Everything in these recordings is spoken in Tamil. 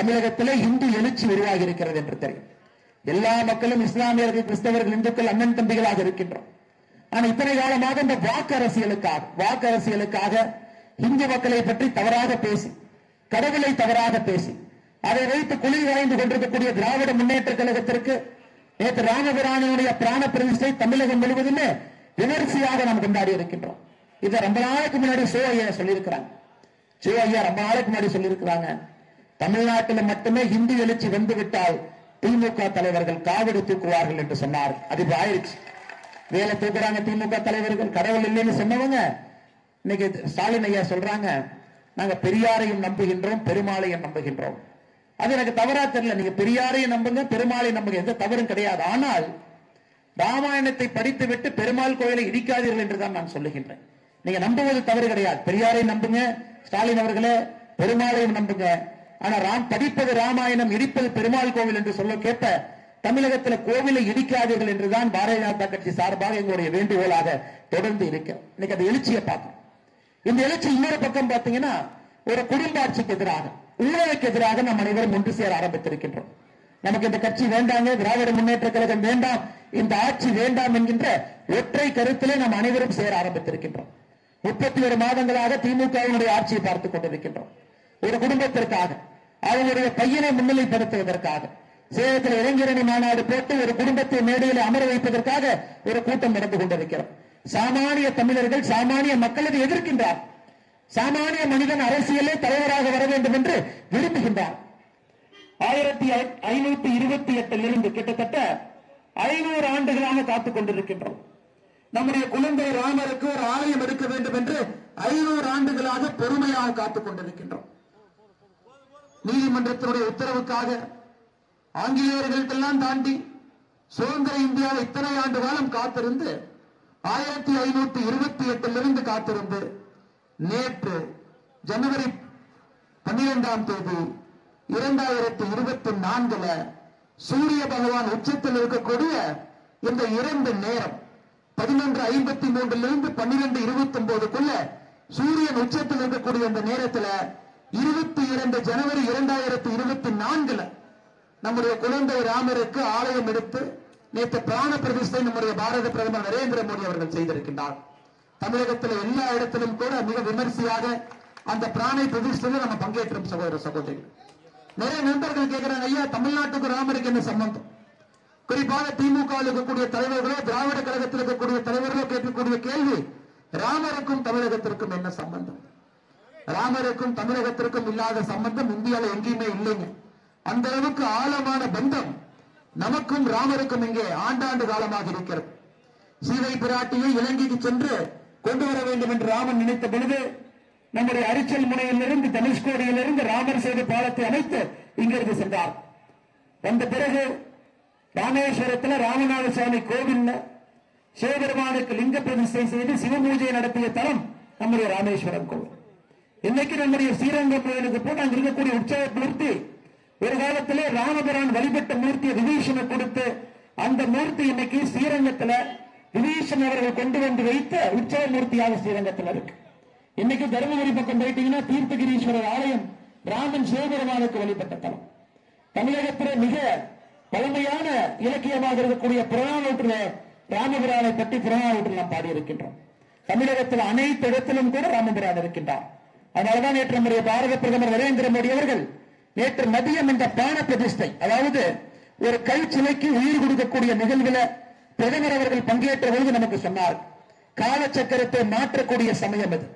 தமிழகத்திலே இந்து எழுச்சி உருவாகி இருக்கிறது என்று தெரியும். எல்லா மக்களும் இஸ்லாமியர்கள் கிறிஸ்தவர்கள் இந்துக்கள் அண்ணன் தம்பிகளாக இருக்கின்றோம். ஆனா இத்தனை காலமாக இந்த வாக்கு அரசியலுக்காக வாக்கு அரசியலுக்காக இந்து மக்களை பற்றி தவறாக பேசி கடவுளை தவறாக பேசி அதை வைத்து குளிர் வாய்ந்து கொண்டிருக்கக்கூடிய திராவிட முன்னேற்ற கழகத்திற்கு நேற்று ராமபிராணியுடைய பிராண பிரதிஷ்டை தமிழகம் முழுவதுமே விமர்சையாக நாம் கொண்டாடி இருக்கின்றோம். இதை ரொம்ப நாளைக்கு முன்னாடி சோ ஐயா சொல்லியிருக்கிறாங்க. சோ ஐயா ரொம்ப நாளைக்கு முன்னாடி சொல்லியிருக்கிறாங்க. தமிழ்நாட்டில் மட்டுமே ஹிந்தி எழுச்சி வந்துவிட்டால் திமுக தலைவர்கள் காவிரி தூக்குவார்கள் என்று சொன்னார். அது இப்ப ஆயிடுச்சு. வேலை தூக்குறாங்க திமுக தலைவர்கள். கடவுள் இல்லைன்னு சொன்னவங்க இன்னைக்கு ஸ்டாலின் ஐயா சொல்றாங்க நாங்க பெரியாரையும் நம்புகின்றோம் பெருமாளையும் நம்புகின்றோம். அது எனக்கு தவறா தெரியல. நீங்க பெரியாரையும் நம்புங்க பெருமாளையும் நம்புங்க. எந்த தவறும் கிடையாது. ஆனால் ராமாயணத்தை படித்துவிட்டு பெருமாள் கோயிலை இடிக்காதீர்கள் என்றுதான் நான் சொல்லுகின்றேன். நீங்க நம்புவது தவறு கிடையாது. பெரியாரையும் நம்புங்க ஸ்டாலின் அவர்களே பெருமாளையும் நம்புங்க. ஆனா ராம் படிப்பது ராமாயணம் இடிப்பது பெருமாள் கோவில் என்று சொல்ல கேட்ப தமிழகத்துல கோவிலை இடிக்காதீர்கள் என்றுதான் பாரதிய ஜனதா கட்சி சார்பாக எங்களுடைய வேண்டுகோளாக தொடர்ந்து இருக்கிறோம் இன்னைக்கு அந்த எழுச்சியை பார்க்கணும். இந்த எழுச்சி இன்னொரு பக்கம் பாத்தீங்கன்னா ஒரு குடும்ப ஆட்சிக்கு எதிராக ஊழலுக்கு எதிராக நாம் அனைவரும் ஒன்று சேர ஆரம்பித்திருக்கின்றோம். நமக்கு இந்த கட்சி வேண்டாங்க திராவிட முன்னேற்ற கழகம் வேண்டாம் இந்த ஆட்சி வேண்டாம் என்கின்ற ஒற்றை கருத்திலே நாம் அனைவரும் சேர ஆரம்பித்திருக்கின்றோம். முப்பத்தி ஒரு மாதங்களாக திமுகவினுடைய ஆட்சியை பார்த்துக் கொண்டிருக்கின்றோம். ஒரு குடும்பத்திற்காக அவங்களுடைய பையனை முன்னிலைப்படுத்துவதற்காக சேலத்தில் இளைஞரணி மாநாடு போட்டு ஒரு குடும்பத்தை மேடையில் அமர வைப்பதற்காக ஒரு கூட்டம் நடந்து கொண்டிருக்கிறோம் சாமானிய தமிழர்கள் சாமானிய மக்கள் இதை எதிர்க்கின்றார். சாமானிய மனிதன் அரசியலே தலைவராக வர வேண்டும் என்று விரும்புகின்றார். ஆயிரத்தி ஐநூத்தி இருபத்தி எட்டில் இருந்து கிட்டத்தட்ட ஐநூறு ஆண்டுகளாக காத்துக் கொண்டிருக்கின்றோம். நம்முடைய குழந்தை ராமருக்கு ஒரு ஆலயம் எடுக்க வேண்டும் என்று ஐநூறு ஆண்டுகளாக பெருமையாக காத்துக் கொண்டிருக்கின்றோம். நீதிமன்றத்தினுடைய உத்தரவுக்காக ஆங்கிலேயர்களுக்கெல்லாம் தாண்டி சுதந்திர இந்தியாவை இத்தனை ஆண்டு காலம் காத்திருந்து ஆயிரத்தி ஐநூத்தி இருபத்தி எட்டிலிருந்து காத்திருந்து நேற்று ஜனவரி பன்னிரெண்டாம் தேதி இரண்டாயிரத்தி இருபத்தி நான்குல சூரிய பகவான் உச்சத்தில் இருக்கக்கூடிய இந்த இரண்டு நேரம் பதினொன்று ஐம்பத்தி மூன்றிலிருந்து பன்னிரெண்டு இருபத்தி ஒன்பதுக்குள்ள சூரியன் உச்சத்தில் இருக்கக்கூடிய இந்த நேரத்துல இருபத்தி இரண்டு ஜனவரி இரண்டாயிரத்தி இருபத்தி நான்குல நம்முடைய குழந்தை ராமருக்கு ஆலயம் எடுத்து நேற்று பிராண பிரதிஷ்டை நம்முடைய பாரத பிரதமர் நரேந்திர மோடி அவர்கள் செய்திருக்கின்றார். தமிழகத்தில் எல்லா இடத்திலும் கூட மிக விமர்சையாக அந்த பிராணை பிரதிஷ்டையில் நம்ம பங்கேற்றோம் சகோதர சகோதரிகள். நிறைய நண்பர்கள் கேட்கிறாங்க ஐயா தமிழ்நாட்டுக்கு ராமருக்கு என்ன சம்பந்தம்? குறிப்பாக திமுக இருக்கக்கூடிய தலைவர்களோ திராவிட கழகத்தில் இருக்கக்கூடிய தலைவர்களோ கேட்கக்கூடிய கேள்வி ராமருக்கும் தமிழகத்திற்கும் என்ன சம்பந்தம்? ராமருக்கும் தமிழகத்திற்கும் இல்லாத சம்பந்தம் இந்தியாவில் எங்கேயுமே இல்லைங்க. அந்த அளவுக்கு ஆழமான பந்தம் நமக்கும் ராமருக்கும் இங்கே ஆண்டாண்டு காலமாக இருக்கிறது. சீதை பிராட்டியை இலங்கைக்கு சென்று கொண்டு வர வேண்டும் என்று ராமன் நினைத்த பொழுது நம்முடைய அரிச்சல் முனையிலிருந்து தனுஷ்கோடியிலிருந்து ராமர் சேது பாலத்தை அமைத்து இங்கிருந்து சென்றார். வந்த பிறகு ராமேஸ்வரத்தில் ராமநாத சுவாமி கோவில்ல சிவபெருமானுக்கு லிங்க பிரதிஷ்டை செய்து சிவபூஜை நடத்திய தலம் நம்முடைய ராமேஸ்வரம் கோவில். இன்னைக்கு நம்முடைய ஸ்ரீரங்கம் கோயிலுக்கு போட்டு அங்க இருக்கக்கூடிய உற்சவ மூர்த்தி ஒரு காலத்திலே ராமபிரான் வழிபட்ட மூர்த்தியை விபீஷனை கொடுத்து அந்த மூர்த்தி இன்னைக்கு ஸ்ரீரங்கத்துல விபீஷன் அவர்கள் கொண்டு வந்து வைத்த உற்சவ மூர்த்தியாக ஸ்ரீரங்கத்தில் இருக்கு. இன்னைக்கு தருமபுரி பக்கம் போயிட்டீங்கன்னா தீர்த்தகிரீஸ்வரர் ஆலயம் ராமன் சிவபெருமானுக்கு வழிபட்ட தலம். தமிழகத்திலே மிக பழமையான இலக்கியமாக இருக்கக்கூடிய புறநானூற்றுல ராமபிரானை பற்றி புறநானூற்றில் நாம் பாடியிருக்கின்றோம். தமிழகத்தில் அனைத்து இடத்திலும் கூட ராமபிரான் இருக்கின்றார். அதனாலதான் நேற்று நம்முடைய பாரத பிரதமர் நரேந்திர மோடி அவர்கள் நேற்று மதியம் இந்த பான பிரதிஷ்டை அதாவது ஒரு கை சிலைக்கு உயிர் கொடுக்கக்கூடிய நிகழ்வுல பிரதமர் அவர்கள் பங்கேற்ற பொழுது நமக்கு சொன்னார் காலச்சக்கரத்தை மாற்றக்கூடிய சமயம் அது.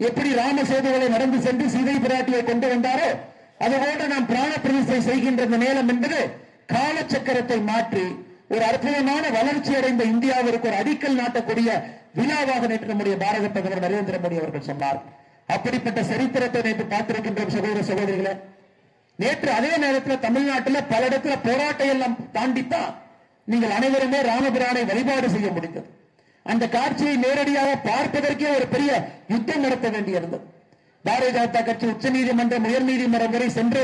எப்படி ராம சேதுகளை நடந்து சென்று சீதை பிராட்டியை கொண்டு வந்தாரோ அதுபோன்று நாம் பிராண பிரதிஷ்டை செய்கின்ற இந்த நேரம் என்பது காலச்சக்கரத்தை மாற்றி ஒரு அற்புதமான வளர்ச்சி அடைந்த இந்தியாவிற்கு ஒரு அடிக்கல் நாட்டக்கூடிய விழாவாக நேற்று நம்முடைய பாரத பிரதமர் நரேந்திர மோடி அவர்கள் சொன்னார். அப்படிப்பட்ட சரித்திரத்தை நேற்று பார்த்திருக்கின்ற சகோதர சகோதரிகளை நேற்று அதே நேரத்தில் தமிழ்நாட்டில் பல இடத்துல போராட்டம் எல்லாம் தாண்டித்தான் நீங்கள் அனைவருமே ராமபிரானை வழிபாடு செய்ய முடிந்தது. அந்த காட்சியை நேரடியாக பார்ப்பதற்கே ஒரு பெரிய யுத்தம் நடத்த வேண்டியிருந்தது. பாரதிய ஜனதா கட்சி உச்சநீதிமன்றம் உயர் நீதிமன்றம் வரை சென்று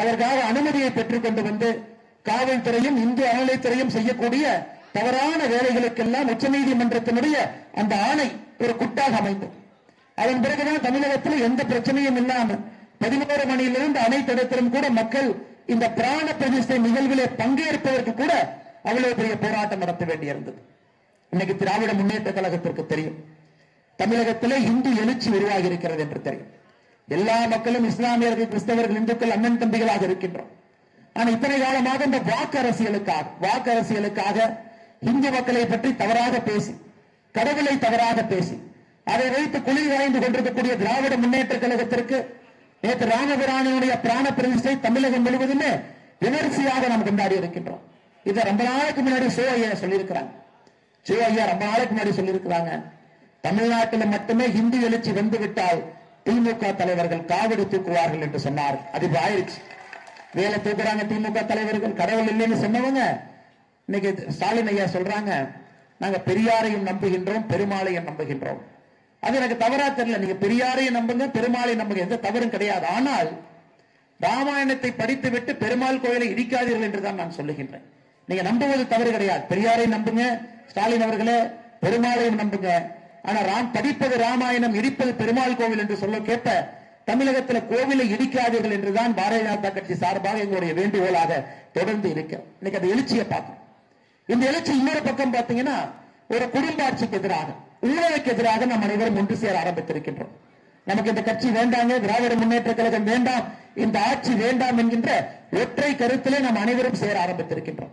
அதற்காக அனுமதியை பெற்றுக் கொண்டு வந்து காவல்துறையும் இந்து அறநிலைத்துறையும் செய்யக்கூடிய தவறான வேலைகளுக்கெல்லாம் உச்சநீதிமன்றத்தினுடைய அந்த ஆணை ஒரு குட்டாக அமைந்தது. அதன் பிறகுதான் தமிழகத்தில் எந்த பிரச்சனையும் இல்லாமல் பதினோரு மணியிலிருந்து அனைத்து இடத்திலும் கூட மக்கள் இந்த பிராண பிரதிஷ்டை நிகழ்விலே பங்கேற்பதற்கு கூட அவ்வளவு பெரிய போராட்டம் நடத்த வேண்டியிருந்தது. இன்னைக்கு திராவிட முன்னேற்ற கழகத்திற்கு தெரியும். தமிழகத்திலே இந்து எழுச்சி உருவாகி இருக்கிறது என்று தெரியும். எல்லா மக்களும் இஸ்லாமியர்கள் கிறிஸ்தவர்கள் இந்துக்கள் அண்ணன் தம்பிகளாக இருக்கின்றோம். ஆனா இத்தனை காலமாக இந்த வாக்கு அரசியலுக்காக வாக்கு அரசியலுக்காக இந்து மக்களை பற்றி தவறாக பேசி கடவுளை தவறாக பேசி அதை வைத்து குளிர் வாய்ந்து கொண்டிருக்கக்கூடிய திராவிட முன்னேற்ற கழகத்திற்கு நேற்று ராமபிராணியுடைய பிராண பிரதிஷ்டை தமிழகம் முழுவதுமே விமர்சையாக நாம் கொண்டாடி இருக்கின்றோம். இதை ரொம்ப நாளைக்கு முன்னாடி சிவ ஐயா சொல்லியிருக்கிறாங்க. சிவ ஐயா ரொம்ப நாளைக்கு முன்னாடி சொல்லியிருக்கிறாங்க. தமிழ்நாட்டில் மட்டுமே ஹிந்தி எழுச்சி வந்து விட்டால் திமுக தலைவர்கள் காவடி தூக்குவார்கள் என்று சொன்னார். அது இப்ப ஆயிடுச்சு வேலை தூக்குறாங்க திமுக தலைவர்கள். கடவுள் இல்லைன்னு சொன்னவங்க இன்னைக்கு ஸ்டாலின் ஐயா சொல்றாங்க. நாங்க பெரியாரையும் நம்புகின்றோம் பெருமாளையும் நம்புகின்றோம். அது எனக்கு தவறா தெரியல. நீங்க பெரியாரையும் நம்புங்க பெருமாளையும் நம்புங்க. எந்த தவறும் கிடையாது. ஆனால் ராமாயணத்தை படித்துவிட்டு பெருமாள் கோயிலை இடிக்காதீர்கள் என்றுதான் நான் சொல்லுகின்றேன். நீங்க நம்புவது தவறு கிடையாது. பெரியாரையும் நம்புங்க ஸ்டாலின் அவர்களே பெருமாளையும் நம்புங்க. ஆனா ராம் படிப்பது ராமாயணம் இடிப்பது பெருமாள் கோவில் என்று சொல்ல கேட்ப தமிழகத்துல கோவிலை இடிக்காதீர்கள் என்றுதான் பாரதிய ஜனதா கட்சி சார்பாக எங்களுடைய வேண்டுகோளாக தொடர்ந்து இருக்க இன்னைக்கு அந்த எழுச்சியை பார்க்கணும். இந்த எழுச்சி இன்னொரு பக்கம் பார்த்தீங்கன்னா ஒரு குடும்ப ஆட்சிக்கு எதிராக உள்ளவைக்கு எதிராக நாம் அனைவரும் ஒன்று சேர ஆரம்பித்திருக்கின்றோம். நமக்கு இந்த கட்சி வேண்டாங்க திராவிட முன்னேற்ற கழகம் வேண்டாம் இந்த ஆட்சி வேண்டாம் என்கின்ற ஒற்றை கருத்திலே நாம் அனைவரும் சேர ஆரம்பித்திருக்கின்றோம்.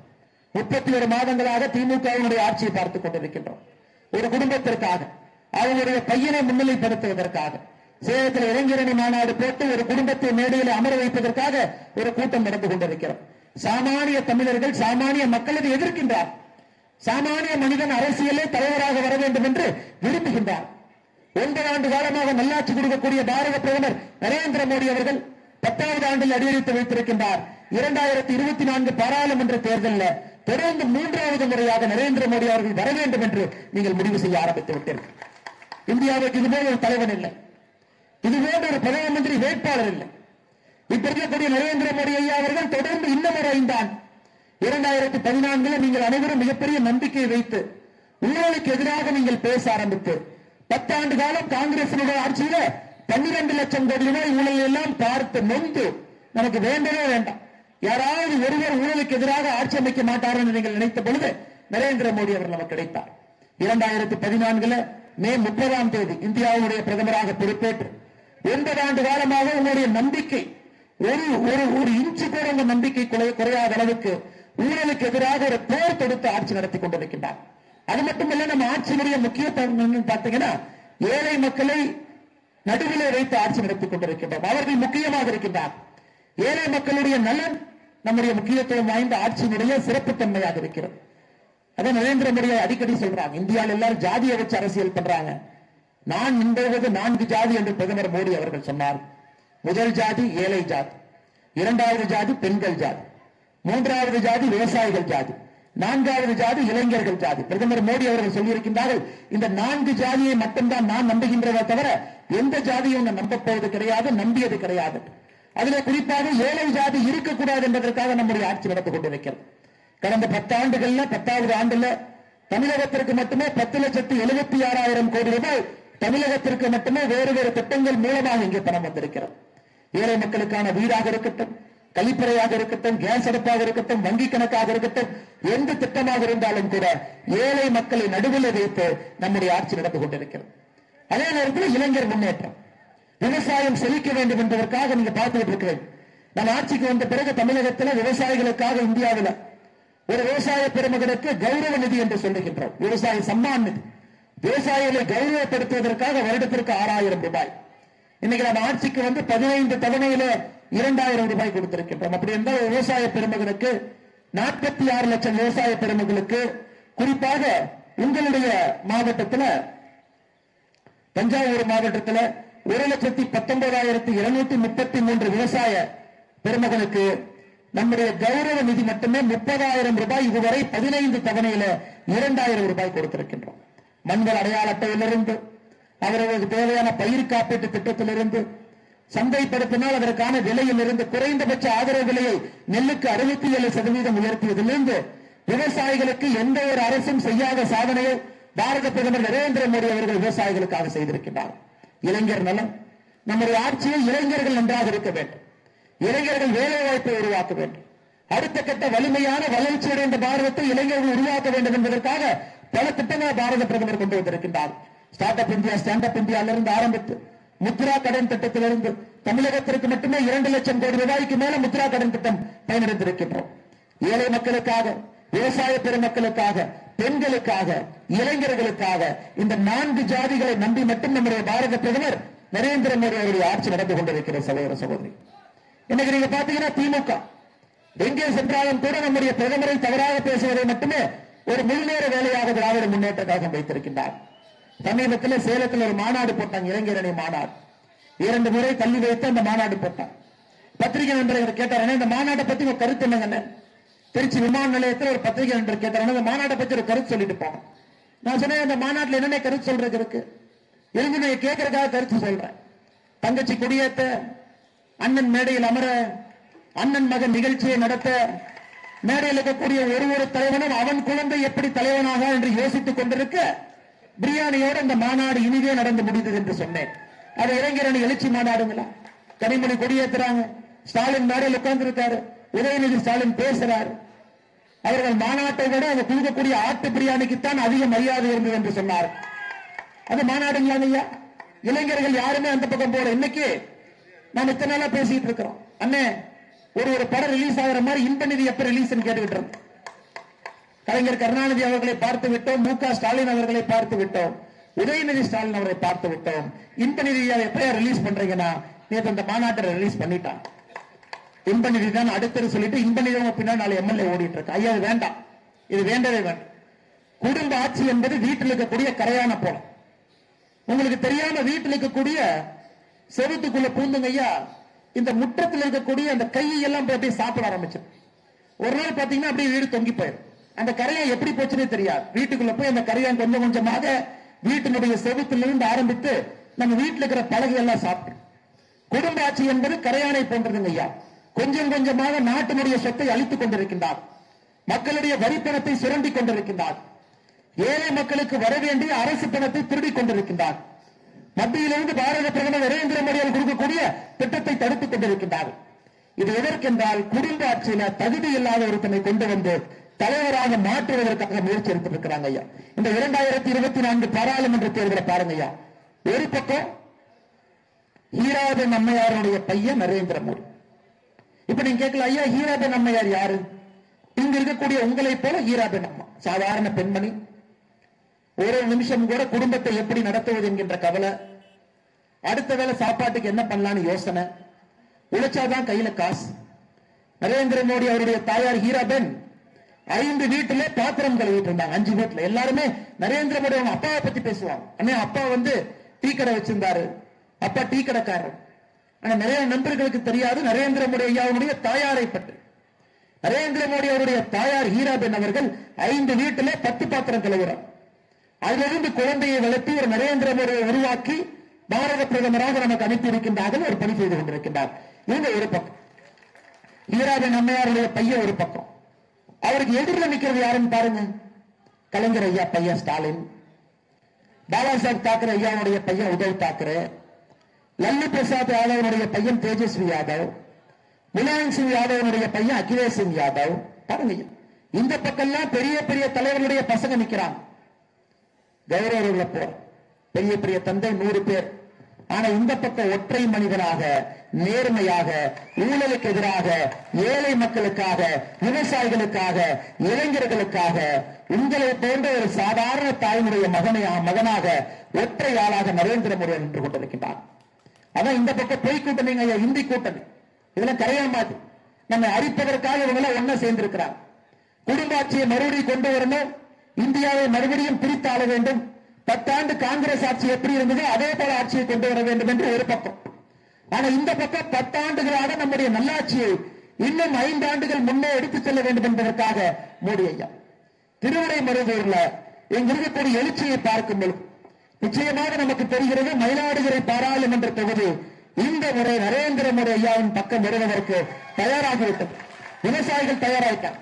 முப்பத்தி ஒரு மாதங்களாக திமுகவினுடைய ஆட்சியை பார்த்துக் கொண்டிருக்கின்றோம். ஒரு குடும்பத்திற்காக அவங்களுடைய பையனை முன்னிலைப்படுத்துவதற்காக சேலத்தில் இளைஞரணி மாநாடு போட்டு ஒரு குடும்பத்தை மேடையில் அமர வைப்பதற்காக ஒரு கூட்டம் நடந்து கொண்டிருக்கிறோம். சாமானிய தமிழர்கள் சாமானிய மக்கள் இதை எதிர்க்கின்றார் சாமானிய மனிதன் அரசியலே தலைவராக வர வேண்டும் என்று விரும்புகின்றார். ஒன்பது ஆண்டு காலமாக நல்லாட்சி கொடுக்கக்கூடிய பாரத பிரதமர் நரேந்திர மோடி அவர்கள் பத்தாவது ஆண்டில் அடியெடுத்து வைத்திருக்கின்றார். இரண்டாயிரத்தி இருபத்தி நான்கு பாராளுமன்ற தேர்தலில் தொடர்ந்து மூன்றாவது முறையாக நரேந்திர மோடி அவர்கள் வர வேண்டும் என்று நீங்கள் முடிவு செய்ய ஆரம்பித்து விட்டீர்கள். இந்தியாவுக்கு இதுபோல் ஒரு தலைவன் இல்லை. இதுபோன்ற ஒரு பிரதம மந்திரி வேட்பாளர் இல்லை. இப்ப இருக்கக்கூடிய நரேந்திர மோடி ஐயா அவர்கள் தொடர்ந்து இன்னும் ஒரு இரண்டாயிரத்தி பதினான்குல நீங்கள் அனைவரும் மிகப்பெரிய நம்பிக்கை வைத்து ஊழலுக்கு எதிராக நீங்கள் பேச ஆரம்பித்து பத்தாண்டு காலம் காங்கிரசினுடைய ஆட்சியில பன்னிரண்டு லட்சம் கோடி ரூபாய் ஊழல் எல்லாம் பார்த்து நொந்து நமக்கு வேண்டவே வேண்டாம். யாராவது ஒருவர் ஊழலுக்கு எதிராக ஆட்சி அமைக்க மாட்டார் என்று நீங்கள் நினைத்த பொழுது நரேந்திர மோடி அவர் நமக்கு கிடைத்தார். இரண்டாயிரத்தி பதினான்குல மே முப்பதாம் தேதி இந்தியாவுடைய பிரதமராக பொறுப்பேற்று ஒன்பது ஆண்டு காலமாக உங்களுடைய நம்பிக்கை ஒரு ஒரு ஒரு இன்ச்சு கூட உங்க நம்பிக்கை குறையாத அளவுக்கு ஊழலுக்கு எதிராக ஒரு போர் தொடுத்து ஆட்சி நடத்தி கொண்டிருக்கின்றார். அது மட்டுமல்ல நம்ம ஆட்சியினுடைய முக்கியத்துவம் என்னன்னு பார்த்தீங்கன்னா ஏழை மக்களை நடுவிலே வைத்து ஆட்சி நடத்தி கொண்டிருக்கின்றோம் அவர்கள் முக்கியமாக இருக்கின்றார். ஏழை மக்களுடைய நலன் நம்முடைய முக்கியத்துவம் வாய்ந்த ஆட்சியினுடைய சிறப்புத்தன்மையாக இருக்கிறது. அதான் நரேந்திர மோடியை அடிக்கடி சொல்றாங்க. இந்தியாவில் எல்லாரும் ஜாதியை வச்சு அரசியல் பண்றாங்க. நான் நின்றது நான்கு ஜாதி என்று பிரதமர் மோடி அவர்கள் சொன்னார். முதல் ஜாதி ஏழை ஜாதி. இரண்டாவது ஜாதி பெண்கள் ஜாதி. மூன்றாவது ஜாதி விவசாயிகள் ஜாதி. நான்காவது ஜாதி இளைஞர்கள் ஜாதி. பிரதமர் மோடி அவர்கள் சொல்லியிருக்கின்றார்கள் இந்த நான்கு ஜாதியை மட்டும்தான் நான் நம்புகின்றதை தவிர எந்த ஜாதியும் நம்பப்போவது போவது கிடையாது நம்பியது கிடையாது. அதுல குறிப்பாக ஏழை ஜாதி இருக்கக்கூடாது என்பதற்காக நம்முடைய ஆட்சி நடந்து கொண்டிருக்கிறது. கடந்த பத்தாண்டுகள்ல பத்தாவது ஆண்டுல தமிழகத்திற்கு மட்டுமே பத்து லட்சத்து எழுபத்தி ஆறாயிரம் கோடி ரூபாய் தமிழகத்திற்கு மட்டுமே வேறு வேறு திட்டங்கள் மூலமாக இங்கே பணம் வந்திருக்கிறது. ஏழை மக்களுக்கான வீடாக இருக்கட்டும் கழிப்பறையாக இருக்கட்டும் கேஸ் அடுப்பாக இருக்கட்டும் வங்கி கணக்காக இருக்கட்டும் எந்த திட்டமாக இருந்தாலும் கூட ஏழை மக்களை நடுவில் வைத்து நம்முடைய ஆட்சி நடந்து கொண்டிருக்கிறது. அதே நேரத்தில் இளைஞர் முன்னேற்றம். விவசாயம் செழிக்க வேண்டும் என்பதற்காக நீங்க பார்த்துட்டு இருக்கிறேன் நம்ம ஆட்சிக்கு வந்த பிறகு தமிழகத்தில் விவசாயிகளுக்காக இந்தியாவில் ஒரு விவசாய பெருமகனுக்கு கௌரவ நிதி என்று சொல்லுகின்றோம். விவசாய சம்மான் நிதி. விவசாயிகளை கௌரவப்படுத்துவதற்காக வருடத்திற்கு ஆறாயிரம் ரூபாய். இன்னைக்கு நம்ம ஆட்சிக்கு வந்து பதினைந்து தவணையில இரண்டாயிரம் ரூபாய் கொடுத்திருக்கின்றோம். அப்படி என்றால் விவசாய பெருமகனுக்கு நாற்பத்தி ஆறு லட்சம் விவசாய பெருமகளுக்கு குறிப்பாக உங்களுடைய மாவட்டத்தில் தஞ்சாவூர் மாவட்டத்தில் ஒரு லட்சத்தி பத்தொன்பதாயிரத்தி இருநூத்தி முப்பத்தி மூன்று விவசாய பெருமகளுக்கு நம்முடைய கௌரவ நிதி மட்டுமே முப்பதாயிரம் ரூபாய் இதுவரை பதினைந்து தவணையில இரண்டாயிரம் ரூபாய் கொடுத்திருக்கின்றோம். மண்கள் அடையாள அட்டையிலிருந்து அவர்களுக்கு தேவையான பயிர் காப்பீட்டு திட்டத்திலிருந்து சந்தைப்படுத்தினால் அதற்கான விலையில் இருந்து குறைந்தபட்ச ஆதரவு விலையை நெல்லுக்கு அறுபத்தி ஏழு சதவீதம் உயர்த்தியதிலிருந்து விவசாயிகளுக்கு எந்த ஒரு அரசும் செய்யாத சாதனையை பாரத பிரதமர் நரேந்திர மோடி அவர்கள் விவசாயிகளுக்காக செய்திருக்கிறார் இளைஞர் நலன். நம்முடைய ஆட்சியில் இளைஞர்கள் நன்றாக இருக்க வேண்டும். இளைஞர்கள் வேலை வாய்ப்பை உருவாக்க வேண்டும். அடுத்த கட்ட வலிமையான வளர்ச்சி அடைந்த பாரதத்தை இளைஞர்கள் உருவாக்க வேண்டும் என்பதற்காக பல திட்டங்களை பாரத பிரதமர் கொண்டு வந்திருக்கின்றார். Start up India stand up இந்தியாவிலிருந்து ஆரம்பித்து முத்ரா கடன் திட்டத்திலிருந்து தமிழகத்திற்கு மட்டுமே இரண்டு லட்சம் கோடி ரூபாய்க்கு மேல முத்ரா கடன் திட்டம் பயனடைந்திருக்கின்றோம் ஏழை மக்களுக்காக விவசாய பெருமக்களுக்காக பெண்களுக்காக இளைஞர்களுக்காக இந்த நான்கு ஜாதிகளை நம்பி மட்டும் நம்முடைய பாரத பிரதமர் நரேந்திர மோடி அவருடைய ஆட்சி நடந்து கொண்டிருக்கிற சகோதர சகோதரி. இன்னைக்கு நீங்க பாத்தீங்கன்னா திமுக. எங்கே சென்றாலும் கூட நம்முடைய பிரதமரை தவறாக பேசுவதை மட்டுமே ஒரு முழுநேர வேலையாக திராவிட முன்னேற்ற கழகம் வைத்திருக்கின்றார். சமீபத்தில் சேலத்தில் ஒரு மாநாடு போட்டாங்க இளைஞரணி மாநாடு. இரண்டு முறை தள்ளி வைத்து அந்த மாநாடு போட்டான் பத்திரிகை நண்பர்கள் கேட்டார் இந்த மாநாட்டை பத்தி ஒரு கருத்து என்னங்க திருச்சி விமான நிலையத்தில் ஒரு பத்திரிகை நண்பர் கேட்டார் இந்த மாநாட்டை பத்தி ஒரு கருத்து சொல்லிட்டு போனோம் நான் சொன்னேன் அந்த மாநாட்டில் என்னென்ன கருத்து சொல்றது இருக்கு இளைஞனை கேட்கறதுக்காக கருத்து சொல்றேன். தங்கச்சி குடியேற்ற அண்ணன் மேடையில் அமர அண்ணன் மகன் நிகழ்ச்சியை நடத்த மேடையில் இருக்கக்கூடிய ஒரு ஒரு தலைவனும் அவன் குழந்தை எப்படி தலைவனாக என்று யோசித்துக் கொண்டிருக்க பிரியாணியோடு அந்த மாநாடு இனிதே நடந்து முடிந்தது என்று சொன்னேன். அது இளைஞரணி எழுச்சி மாநாடுங்களா? கனிமொழி கொடியேற்றுறாங்க ஸ்டாலின் மேடையில் உட்கார்ந்து இருக்காரு உதயநிதி ஸ்டாலின் பேசுறாரு. அவர்கள் மாநாட்டை விட அந்த கொடுக்கக்கூடிய ஆட்டு பிரியாணிக்குத்தான் அதிக மரியாதை இருந்தது என்று சொன்னார். அது மாநாடுங்களா ஐயா? இளைஞர்கள் யாருமே அந்த பக்கம் போற இன்னைக்கு நாம் இத்தனை நாளா பேசிட்டு இருக்கிறோம். அண்ணே ஒரு ஒரு படம் ரிலீஸ் ஆகிற மாதிரி இன்பநிதி எப்போ எப்ப ரிலீஸ் கேட்டுக்கிட்டு இருக்கோம். கலைஞர் கருணாநிதி அவர்களை பார்த்து விட்டோம். மு ஸ்டாலின் அவர்களை பார்த்து விட்டோம். உதயநிதி ஸ்டாலின் அவரை பார்த்து விட்டோம். இன்ப நிதியை எப்பயா ரிலீஸ் பண்றீங்கன்னா நேற்று அந்த மாநாட்டை ரிலீஸ் பண்ணிட்டான். இன்ப நிதி தான் அடுத்தது சொல்லிட்டு இன்ப நிதி பின்னாடி நாலு எம்எல்ஏ ஓடிட்டு இருக்கு. ஐயா வேண்டாம். இது வேண்டவே வேண்டாம். குடும்ப ஆட்சி என்பது வீட்டில் இருக்கக்கூடிய கரையான போலம் உங்களுக்கு தெரியாம வீட்டில் இருக்கக்கூடிய செவத்துக்குள்ள பூந்துங்க ஐயா இந்த முற்றத்தில் இருக்கக்கூடிய அந்த கையை எல்லாம் போய் அப்படியே சாப்பிட ஆரம்பிச்சிடும். ஒரு நாள் பாத்தீங்கன்னா அப்படியே வீடு தொங்கி போயிடும். அந்த கரையான் எப்படி போச்சுன்னே தெரியாது. வீட்டுக்குள்ள போய் அந்த கரையான் கொஞ்சம் கொஞ்சமாக வீட்டினுடைய செவத்திலிருந்து ஆரம்பித்து நம்ம வீட்டில் இருக்கிற பலகை எல்லாம் சாப்பிட்டு குடும்ப ஆட்சி என்பது கரையானை போன்றதுங்க ஐயா. கொஞ்சம் கொஞ்சமாக நாட்டினுடைய சொத்தை அழித்துக் கொண்டிருக்கின்றார். மக்களுடைய வரிப்பணத்தை சுரண்டி கொண்டிருக்கின்றார். ஏழை மக்களுக்கு வர வேண்டிய அரசு பணத்தை திருடிக் கொண்டிருக்கின்றார். மத்தியிலிருந்து பாரத பிரதமர் நரேந்திர மோடி அவர்கள் கொடுக்கக்கூடிய திட்டத்தை தடுத்துக் கொண்டிருக்கின்றார். இது எதற்கென்றால் குடும்ப ஆட்சியில தகுதி இல்லாத ஒருத்தனை கொண்டு வந்து தலைவராக மாற்றுவதற்காக முயற்சி எடுத்திருக்கிறாங்க ஐயா. இந்த இரண்டாயிரத்தி இருபத்தி நான்கு பாராளுமன்ற தேர்தலை பாருங்க ஐயா. ஒரு பக்கம் ஹீராபன் அம்மையாருடைய பையன் நரேந்திர மோடி. இப்ப நீங்க கேட்கல ஐயா ஹீராபன் அம்மையார் யாரு? இங்க இருக்கக்கூடிய உங்களை போல ஹீராபன் அம்மா. சாதாரண பெண்மணி. ஒரு நிமிஷம் கூட குடும்பத்தை எப்படி நடத்துவது என்கின்ற கவலை. அடுத்த வேளை சாப்பாட்டுக்கு என்ன பண்ணலான்னு யோசனை. உழைச்சாதான் கையில காசு. நரேந்திர மோடி அவருடைய தாயார் ஹீராபென். ஐந்து வீட்டுல பாத்திரம் கழுவிட்டு இருந்தாங்க. அஞ்சு வீட்டுல. எல்லாருமே நரேந்திர மோடி அவங்க அப்பாவை பத்தி பேசுவாங்க. அண்ணே அப்பா வந்து டீ கடை வச்சிருந்தாரு. அப்பா டீ கடைக்காரர். ஆனா நிறைய நண்பர்களுக்கு தெரியாது. நரேந்திர மோடி ஐயாவுடைய தாயாரை பற்றி. நரேந்திர மோடி அவருடைய தாயார் ஹீராபென் அவர்கள் ஐந்து வீட்டுல பத்து பாத்திரம் கழுவுறார். அதிலிருந்து குழந்தையை வளர்த்து ஒரு நரேந்திர மோடியை உருவாக்கி பாரத பிரதமராக நமக்கு அனுப்பி இருக்கின்றார்கள் ஒரு பணி செய்து கொண்டிருக்கின்றார். இவங்க ஒரு பக்கம். ஹீராபென் அம்மையாருடைய பையன் ஒரு பக்கம். அவருக்கு எதிரில் நிக்கிறது யாருன்னு பாருங்க. கலைஞர் ஐயா பையன் ஸ்டாலின். பாலா சாஹேப் தாக்கரே ஐயாவுடைய பையன் உதய் தாக்கரே. லல்லு பிரசாத் யாதவனுடைய பையன் தேஜஸ்வி யாதவ். முலாயம் சிங் யாதவனுடைய பையன் அகிலேஷ் சிங் யாதவ். பாருங்க. இந்த பக்கம்லாம் பெரிய பெரிய தலைவர்களுடைய பசங்க நிக்கிறாங்க. கௌரவர்களை போற பெரிய பெரிய தந்தை நூறு பேர். ஆனா இந்த பக்கம் ஒற்றை மனிதனாக நேர்மையாக ஊழலுக்கு எதிராக ஏழை மக்களுக்காக விவசாயிகளுக்காக இளைஞர்களுக்காக உங்களை போன்ற ஒரு சாதாரண தாயினுடைய மகனை மகனாக ஒற்றை ஆளாக நரேந்திர மோடி நின்று கொண்டிருக்கின்றார். அதான் இந்த பக்கம் பொய் கூட்டணிங்க ஐயா இந்தி கூட்டணி. இதெல்லாம் கரையாமாது நம்மை அரிப்பதற்காக இவங்க எல்லாம் ஒண்ணா சேர்ந்திருக்கிறார் குடும்ப ஆட்சியை மறுபடியும் கொண்டு வரணும். இந்தியாவை மறுபடியும் பிரித்து ஆள வேண்டும். பத்தாண்டு காங்கிரஸ் ஆட்சி எப்படி இருந்ததோ அதே போல ஆட்சியை கொண்டு வர வேண்டும் என்று ஒரு பக்கம் ஆனா இந்த பக்கம் பத்தாண்டுகளாக நம்முடைய நல்லாட்சியை இன்னும் ஐந்து ஆண்டுகள் முன்னே எடுத்துச் செல்ல வேண்டும் என்பதற்காக மோடி ஐயா. திருவிடை மருதூர்ல இங்க இருக்கக்கூடிய எழுச்சியை பார்க்கும் பொழுது நிச்சயமாக நமக்கு தெரிகிறது மயிலாடுதுறை பாராளுமன்ற தொகுதி இந்த முறை நரேந்திர மோடி ஐயாவின் பக்கம் வருவதற்கு தயாராகிவிட்டது. விவசாயிகள் தயாராயிட்டார்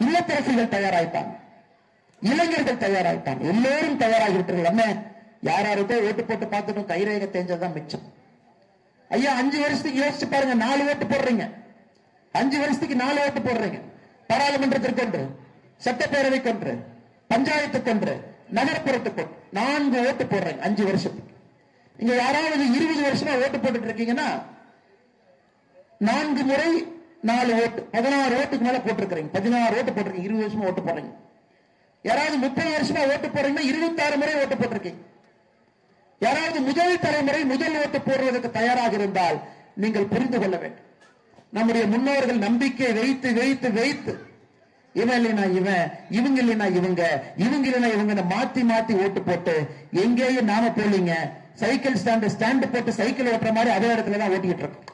இல்லத்தரசிகள் தயாராயிட்டாங்க. இளைஞர்கள் தயாராகிட்டாங்க. எல்லோரும் தயாராகிவிட்டார்கள். என்ன யார் யாருக்கோ ஓட்டு போட்டு பார்த்துட்டும் கைரேக தேஞ்சதுதான் மிச்சம். ஐயா அஞ்சு வருஷத்துக்கு யோசிச்சு பாருங்க. நாலு ஓட்டு போடுறீங்க. அஞ்சு வருஷத்துக்கு நாலு ஓட்டு போடுறீங்க. பாராளுமன்றத்திற்கு ஒன்று சட்டப்பேரவைக்கு ஒன்று பஞ்சாயத்துக்கு ஒன்று நகர்ப்புறத்துக்கு நான்கு ஓட்டு போடுறீங்க அஞ்சு வருஷத்துக்கு. இங்க யாராவது இருபது வருஷமா ஓட்டு போட்டுட்டு இருக்கீங்கன்னா நான்கு முறை நாலு ஓட்டு பதினாறு ஓட்டுக்கு மேல போட்டிருக்கிறீங்க. பதினாறு ஓட்டு போட்டிருக்கீங்க. இருபது வருஷமா ஓட்டு போடுறீங்க. யாராவது முப்பது வருஷமா ஓட்டு போடுறீங்கன்னா இருபத்தாறு முறை ஓட்டு போட்டிருக்கீங்க. யாராவது முதல் தலைமுறை முதல் ஓட்டு போடுவதற்கு தயாராக இருந்தால் நீங்கள் புரிந்து கொள்ள வேண்டும். நம்முடைய முன்னோர்கள் நம்பிக்கை வைத்து வைத்து வைத்து இவன் இல்லைனா இவன் இவங்க இல்லைனா இவங்க இவங்க இல்லைனா இவங்க மாத்தி மாத்தி ஓட்டு போட்டு எங்கேயும் நாம போலீங்க. சைக்கிள் ஸ்டாண்டு ஸ்டாண்டு போட்டு சைக்கிள் ஓட்டுற மாதிரி அதே இடத்துல தான் ஓட்டிட்டு இருக்கோம்.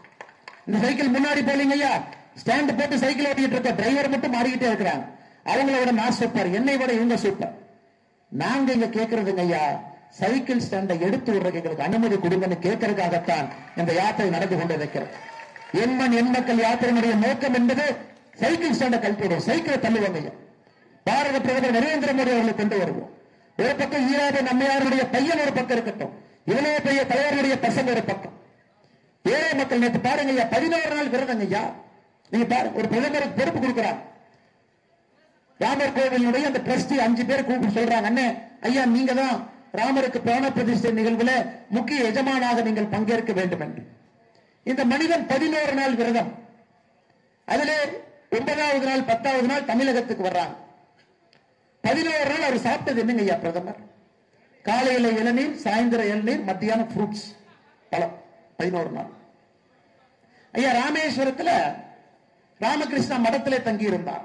இந்த சைக்கிள் முன்னாடி போலீங்க ஐயா. ஸ்டாண்ட் போட்டு சைக்கிள் ஓட்டிட்டு இருக்க டிரைவர் மட்டும் மாறிக்கிட்டே இருக்கிறாங்க. அவங்கள விட நான் சூப்பர் என்னை விட இவங்க சூப்பர். நாங்க இங்க கேட்கறதுங்க ஐயா சைக்கிள் ஸ்டாண்டை எடுத்து விடுறதுக்கு எங்களுக்கு அனுமதி கொடுங்கன்னு கேட்கறதுக்காகத்தான் இந்த யாத்திரை நடந்து கொண்டு இருக்கிறது எண்மண் எண் மக்கள் யாத்திரையினுடைய நோக்கம் என்பது சைக்கிள் ஸ்டாண்டை கழட்டிவிடும் சைக்கிளை தள்ளுவாங்க ஐயா. பாரத பிரதமர் நரேந்திர மோடி அவர்களை கொண்டு வருவோம். ஒரு பக்கம் ஈராத நம்மையாருடைய பையன் ஒரு பக்கம் இருக்கட்டும். இளைய பெரிய தலைவருடைய பசங்க ஒரு பக்கம். ஏழை மக்கள் நேற்று பாருங்க ஐயா பதினோரு நாள் விரதங்க ஐயா. நீங்க பாருங்க ஒரு பிரதமருக்கு பொறுப்பு கொடுக்குறாங்க ராமர் கோவிலுடைய அந்த டிரஸ்டி அஞ்சு பேர் கூப்பிட்டு சொல்றாங்க அண்ணே ஐயா நீங்க தான் ராமருக்கு பிராண பிரதிஷ்டை நிகழ்வுல முக்கிய எஜமானாக நீங்கள் பங்கேற்க வேண்டும் என்று இந்த மனிதன் பதினோரு நாள் விரதம். அதிலே ஒன்பதாவது நாள் பத்தாவது நாள் தமிழகத்துக்கு வர்றாங்க. பதினோரு நாள் அவர் சாப்பிட்டது என்னங்க ஐயா பிரதமர்? காலையில இளநீர் சாயந்தர இளநீர் மத்தியானம் ஃப்ரூட்ஸ் பழம். பதினோரு நாள். ஐயா ராமேஸ்வரத்துல ராமகிருஷ்ணா மடத்திலே தங்கி இருந்தார்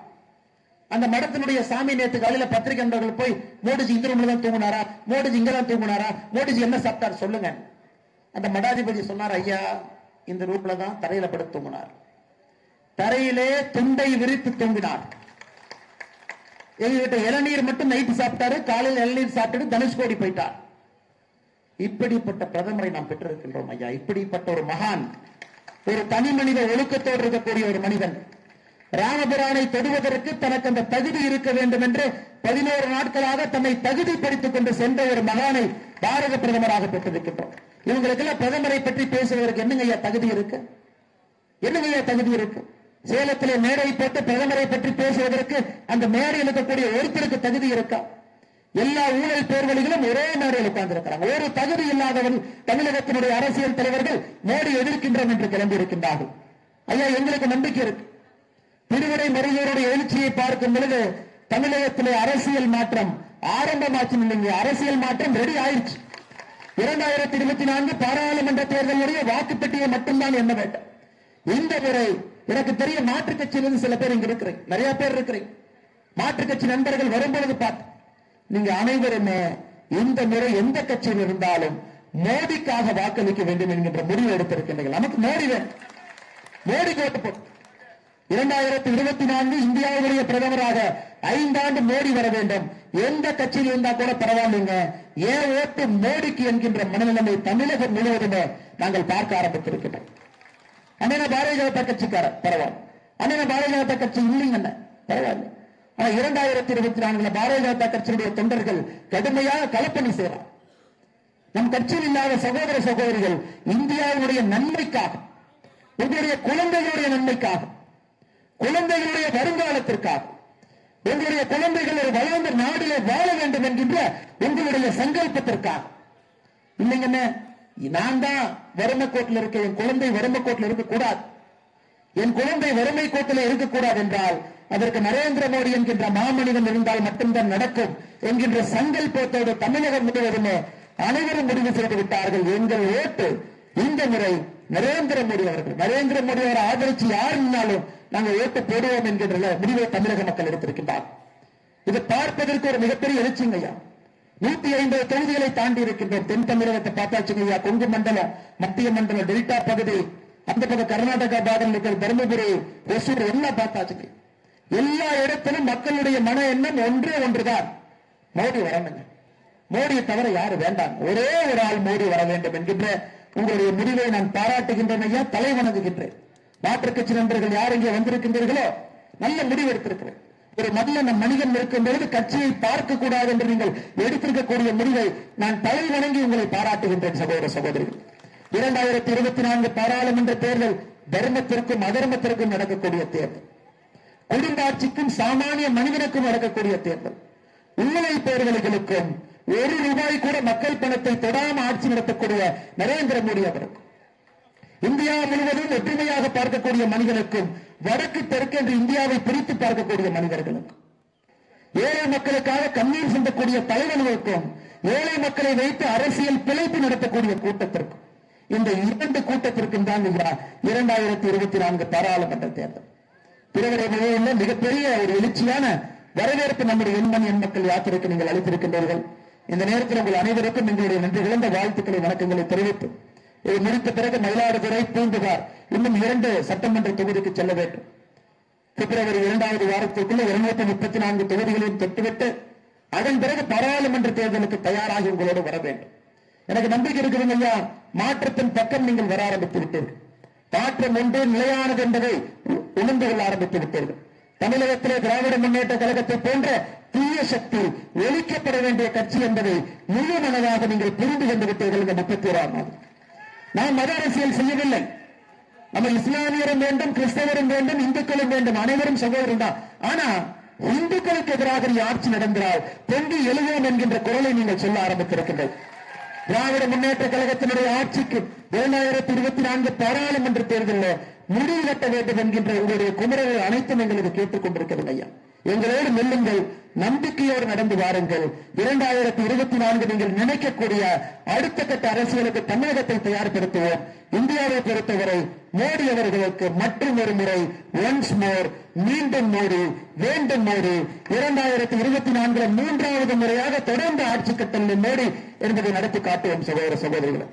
அந்த மடத்தினுடைய சாமி நேத்து காலையில பத்திரிகை நண்பர்கள் போய் மோடிஜி இந்த ரூம்ல தான் தூங்குனாரா? மோடிஜி இங்க தான் தூங்குனாரா? மோடிஜி என்ன சாப்பிட்டார் சொல்லுங்க. அந்த மடாதிபதி சொன்னார் ஐயா இந்த ரூம்ல தான் தரையில படுத்து தூங்கினார். தரையிலே துண்டை விரித்து தூங்கினார். எங்ககிட்ட இளநீர் மட்டும் நைட்டு சாப்பிட்டாரு காலையில் இளநீர் சாப்பிட்டுட்டு தனுஷ்கோடி போயிட்டார். இப்படிப்பட்ட பிரதமரை நாம் பெற்றிருக்கின்றோம் ஐயா. இப்படிப்பட்ட ஒரு மகான் ஒரு தனி மனித ஒழுக்கத்தோடு இருக்கக்கூடிய ஒரு மனிதன். ராமபிரானை தொடுவதற்கு தனக்கு அந்த தகுதி இருக்க வேண்டும் என்று பதினோரு நாட்களாக தன்னை தகுதிப்படுத்திக் கொண்டு சென்ற ஒரு மகானை பாரத பிரதமராக பெற்றிருக்கின்றோம் இவங்களுக்கெல்லாம் பிரதமரை பற்றி பேசுவதற்கு என்னங்க ஐயா தகுதி இருக்கு? என்னங்க ஐயா தகுதி இருக்கு? சேலத்திலே மேடை போட்டு பிரதமரை பற்றி பேசுவதற்கு அந்த மேடையில் இருக்கக்கூடிய ஒருத்தருக்கு தகுதி இருக்கா? எல்லா ஊழல் பேர்வழிகளும் ஒரே மேடையில் உட்கார்ந்திருக்கிறாங்க. ஒரு தகுதி இல்லாதவன் தமிழகத்தினுடைய அரசியல் தலைவர்கள் மோடி எதிர்க்கின்றோம் என்று கிளம்பி இருக்கின்றார்கள் ஐயா எங்களுக்கு நம்பிக்கை இருக்கு. திருவிடை மருகையருடைய எழுச்சியை பார்க்கும் பொழுது தமிழகத்திலே அரசியல் மாற்றம் ஆரம்பமாச்சு இல்லைங்க. அரசியல் மாற்றம் ரெடி ஆயிடுச்சு இரண்டாயிரத்தி இருபத்தி நான்கு பாராளுமன்ற தேர்தலுடைய வாக்குப்பட்டியை மட்டும்தான் என்ன வேண்டும் இந்த முறை எனக்கு தெரிய மாற்றுக் கட்சியிலிருந்து சில பேர் இங்க இருக்கிறேன் நிறைய பேர் இருக்கிறேன் மாற்றுக் கட்சி நண்பர்கள் வரும்பொழுது பார்த்து நீங்க அனைவருமே இந்த முறை எந்த கட்சியில் இருந்தாலும் மோடிக்காக வாக்களிக்க வேண்டும் என்கின்ற முடிவு எடுத்திருக்கின்றீர்கள் நமக்கு மோடி வேணும். மோடி ஓட்டு போட்டு இரண்டாயிரத்தி இருபத்தி நான்கு இந்தியாவுடைய பிரதமராக ஐந்தாண்டு மோடி வர வேண்டும். எந்த கட்சியில் இருந்தா கூட பரவாயில்லைங்க. ஏன் ஓட்டு மோடிக்கு என்கின்ற மனநிலைமை தமிழகம் முழுவதுமே நாங்கள் பார்க்க ஆரம்பித்திருக்கிறோம் அண்ணன பாரதிய ஜனதா கட்சிக்காரர் பரவாயில்ல. அண்ணன பாரதிய ஜனதா கட்சி இல்லைங்க பரவாயில்ல. ஆனா இரண்டாயிரத்தி இருபத்தி நான்குல பாரதிய ஜனதா கட்சியுடைய தொண்டர்கள் கடுமையாக கலப்பணி செய்யறார் நம் கட்சியில் இல்லாத சகோதர சகோதரிகள் இந்தியாவுடைய நன்மைக்காக உங்களுடைய குழந்தைகளுடைய நன்மைக்காக குழந்தைகளுடைய வருங்காலத்திற்காக உங்களுடைய குழந்தைகள் ஒரு வளர்ந்த நாடிலே வாழ வேண்டும் என்கின்ற உங்களுடைய சங்கல்பத்திற்காக. இல்லைங்கண்ணே நான் தான் வறுமை கோட்டில் இருக்க என் குழந்தை வறுமை கோட்டில் இருக்கக்கூடாது. என் குழந்தை வறுமை கோட்டில் இருக்கக்கூடாது என்றால் அதற்கு நரேந்திர மோடி என்கின்ற மாமனிதன் இருந்தால் மட்டும்தான் நடக்கும் என்கின்ற சங்கல்பத்தோடு தமிழகம் முழுவதுமே அனைவரும் முடிவு செய்து விட்டார்கள். எங்கள் ஓட்டு இந்த முறை நரேந்திர மோடி அவர்கள். நரேந்திர மோடி அவரை ஆதரிச்சு யார் இருந்தாலும் நாங்கள் ஓட்டு போடுவோம் என்கின்ற முடிவை தமிழக மக்கள் எடுத்திருக்கின்றார். இது பார்ப்பதற்கு ஒரு மிகப்பெரிய எழுச்சிங்க ஐயா. நூத்தி ஐம்பது தொகுதிகளை தாண்டி இருக்கின்றோம் தென் தமிழகத்தை பார்த்தாச்சுங்க ஐயா கொங்கு மண்டலம் மத்திய மண்டலம் டெல்டா பகுதி அந்த பக்கம் கர்நாடகா பாகம் இருக்கிற தருமபுரி ஒசூர் எல்லாம் பார்த்தாச்சுங்க எல்லா இடத்திலும் மக்களுடைய மன எண்ணம் ஒன்றே ஒன்றுதான். மோடி வரணுங்க மோடியை தவிர யாரு வேண்டாம். ஒரே ஒரு ஆள் மோடி வர வேண்டும் என்கின்ற உங்களுடைய முடிவை நான் பாராட்டுகின்றேன் ஐயா தலை வணங்குகின்றேன். மாற்றுக் கட்சி நண்பர்கள் யார் இங்கே வந்திருக்கின்றீர்களோ நல்ல முடிவு எடுத்திருக்கிறேன். ஒரு நல்ல மனிதன் இருக்கும் பொழுது கட்சியை பார்க்க கூடாது என்று நீங்கள் எடுத்திருக்கக்கூடிய முடிவை நான் தலை வணங்கி உங்களை பாராட்டுகின்றேன் சகோதர சகோதரிகள். இரண்டாயிரத்தி இருபத்தி நான்கு பாராளுமன்ற தேர்தல் தர்மத்திற்கும் அதர்மத்திற்கும் நடக்கக்கூடிய தேர்தல். குடும்ப ஆட்சிக்கும் சாமானிய மனிதனுக்கும் நடக்கக்கூடிய தேர்தல். உண்மை பேர்களுக்கும் ஒரு ரூபாய் கூட மக்கள் பணத்தை தொடாம ஆட்சி நடத்தக்கூடிய நரேந்திர மோடி அவருக்கு இந்தியா முழுவதும் ஒற்றுமையாக பார்க்கக்கூடிய மனிதனுக்கும் வடக்கு தெற்கு என்று இந்தியாவை பிரித்து பார்க்கக்கூடிய மனிதர்களுக்கும் ஏழை மக்களுக்காக கண்ணீர் சிந்தக்கூடிய தலைவர்களுக்கும் ஏழை மக்களை வைத்து அரசியல் பிழைப்பு நடத்தக்கூடிய கூட்டத்திற்கும் இந்த இரண்டு கூட்டத்திற்கும் தான் இரண்டாயிரத்தி இருபத்தி நான்கு பாராளுமன்ற தேர்தல். திருவரையில மிகப்பெரிய ஒரு எழுச்சியான வரவேற்பு நம்முடைய எண்மணி எண் மக்கள் யாத்திரைக்கு நீங்கள் அளித்திருக்கின்றீர்கள் இந்த நேரத்தில் உங்கள் அனைவருக்கும் எங்களுடைய நன்றி இழந்த வாழ்த்துக்களை வணக்கங்களை தெரிவித்து இது முடித்த பிறகு மயிலாடுதுறை பூந்துகார் இன்னும் இரண்டு சட்டமன்ற தொகுதிக்கு செல்ல வேண்டும். பிப்ரவரி இரண்டாவது வாரத்திற்குள்ள இருநூத்தி முப்பத்தி நான்கு தொகுதிகளையும் தொட்டுவிட்டு அதன் பிறகு பாராளுமன்ற தேர்தலுக்கு தயாராகி உங்களோடு வர வேண்டும். எனக்கு நம்பிக்கை இருக்குதுங்க ஐயா மாற்றத்தின் பக்கம் நீங்கள் வர ஆரம்பித்து விட்டீர்கள். மாற்றம் ஒன்று நிலையானது என்பதை உ- உணர்ந்து கொள்ள ஆரம்பித்து விட்டீர்கள். தமிழகத்திலே திராவிட முன்னேற்ற கழகத்தை போன்ற தீய சக்தி ஒழிக்கப்பட வேண்டிய கட்சி என்பதை முழு மனதாக நீங்கள் புரிந்து கொண்டு விட்டீர்கள் இந்த முப்பத்தி ஓராம் நாள் நாம் மத அரசியல் செய்யவில்லை. நம்ம இஸ்லாமியரும் வேண்டும் கிறிஸ்தவரும் வேண்டும் இந்துக்களும் வேண்டும் அனைவரும் சகோதரன் தான். ஆனா இந்துக்களுக்கு எதிராக ஆட்சி நடந்தால் தொண்டு எழுவோம் என்கின்ற குரலை நீங்கள் சொல்ல ஆரம்பித்திருக்கின்றது திராவிட முன்னேற்ற கழகத்தினுடைய ஆட்சிக்கு இரண்டாயிரத்தி இருபத்தி நான்கு பாராளுமன்ற தேர்தலில் முடிவு கட்ட வேண்டும் என்கின்ற உங்களுடைய குமரர்கள் அனைத்தும் எங்களுக்கு கேட்டுக் கொண்டிருக்கிறது ஐயா. எங்களோடு மெல்லுங்கள் நம்பிக்கையோடு நடந்து வாருங்கள். இரண்டாயிரத்தி இருபத்தி நான்கு நீங்கள் நினைக்கக்கூடிய அடுத்த கட்ட அரசியலுக்கு தமிழகத்தை தயார்படுத்துவோம். இந்தியாவை பொறுத்தவரை மோடி அவர்களுக்கு மற்றும் ஒரு முறை ஒன்ஸ் மோர் மீண்டும் மோடி வேண்டும் மோடி. இரண்டாயிரத்தி இருபத்தி நான்குல மூன்றாவது முறையாக தொடர்ந்து ஆட்சி கட்டளில் மோடி என்பதை நடத்தி காட்டுவோம் சகோதர சகோதரிகளை.